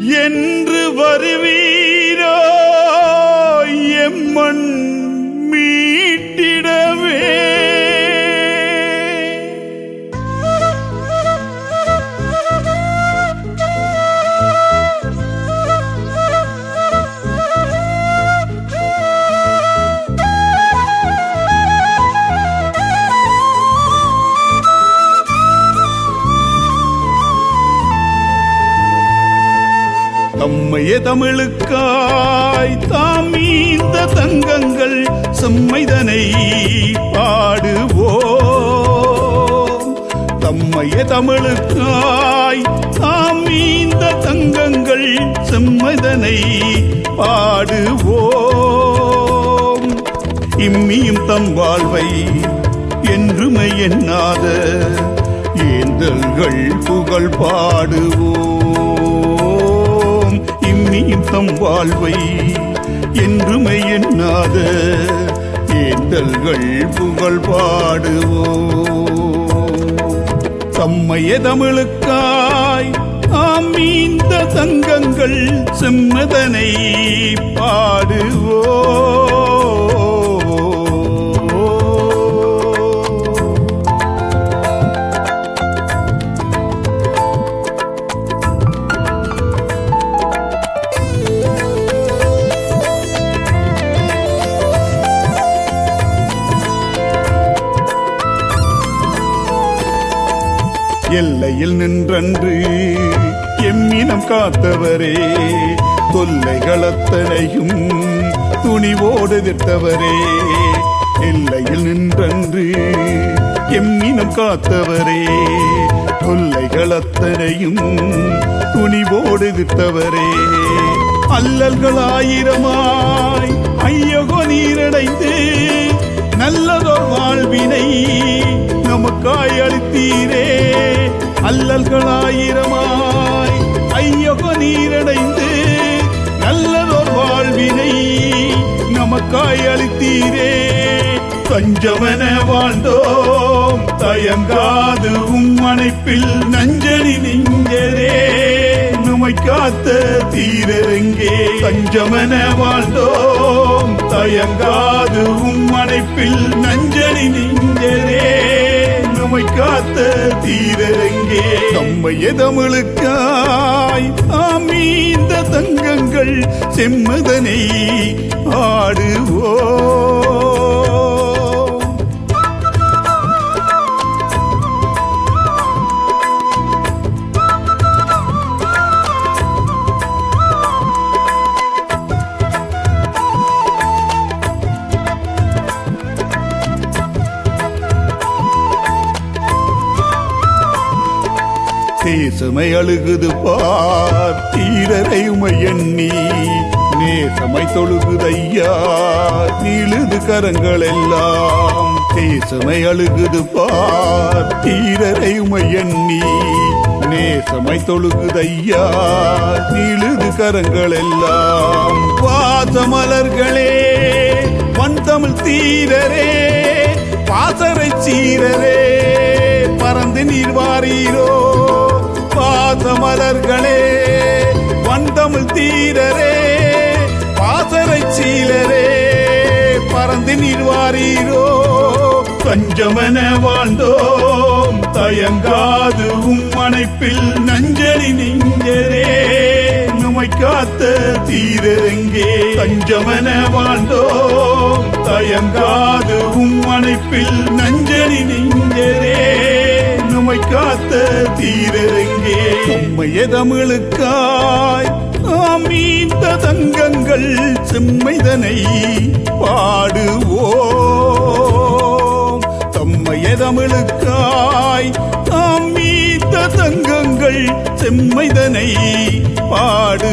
என்று வருவீரோ? எம்மண் தம்மைய தமிழுக்காய் தாம் இந்த தங்கங்கள் செம்மைதனை பாடுவோ தம்மைய தமிழுக்காய் தாம் இந்த தங்கங்கள் செம்மைதனை பாடுவோம். இம்மியும் தம் வாழ்வை என்றுமை எண்ணாத ஏந்தல்கள் புகழ் பாடுவோம். வாழ்வை என்றுமை எண்ணாத ஏந்தல்கள் புகழ் பாடுவோம். தம்மைய தமிழுக்காய் ஆமீந்த தங்கங்கள் செம்மதனை பா எல்லையில் நின்றன்று எம்மினம் காத்தவரே தொல்லைகளத்தனையும் துணிவோடு திட்டவரே எல்லையில் நின்றன்று எம்மினம் காத்தவரே தொல்லைகளத்தனையும் துணிவோடு திட்டவரே அல்லல்களாயிரமாய் ஐயகோ நீரடைந்து நல்லதோர் வாழ்வினை நமக்காய் அளித்தீரே. அல்லல்களாயிரமாய் ஐயகோ நீரடைந்து நல்லதோர் வாழ்வினை நமக்காய் அளித்தீரே. தஞ்சமென வாழ்ந்தோம் தயங்காது உம்மனைப்பில் நஞ்சனி நிஞ்சரே நுமை காத்த தீரங்கே தஞ்சமென வாழ்ந்தோம் தயங்காது உம்மனைப்பில் நஞ்சனி நிஞ்சரே நம்மை காத்த தீரங்கே. நம்மைய தமிழுக்காய் ஆமீந்த தங்கங்கள் செம்மதனை ஆடு தேசமை அழுகுது பார். தீரரை உமை எண்ணி நேசமை தொழுகுதையா. நீழுது கரங்கள் எல்லாம் தேசமை அழுகுது பார். தீரரை உமை எண்ணி நேசமை தொழுகுதையா. நீழுது கரங்கள் எல்லாம் வன் தமிழ் தீரரே பாசரை சீரரே பறந்து நீர் வாரீரோ. பாசமலர்களே வந்தமிழ் தீரரே பாசரை சீலரே பறந்து நீர் வாரீரோ பஞ்சமென வாழ்ந்தோம் தயங்காது உம்மனைப்பில் நஞ்சனி நெஞ்சரே. நுமை காத்த தீரங்கே தஞ்சமென வாழ்ந்தோம் தயங்காது உம்மனைப்பில் நஞ்சனி நெஞ்சரே. நுமை காத்த தீரங்கே உம்மைய தமிழுக்காய் ஆமீந்த தங்கங்கள் செம்மைதனை பாடுவோம். தம்மைய தமிழுக்காய் ஆமீந்த தங்கங்கள் செம்மைதனை பாடு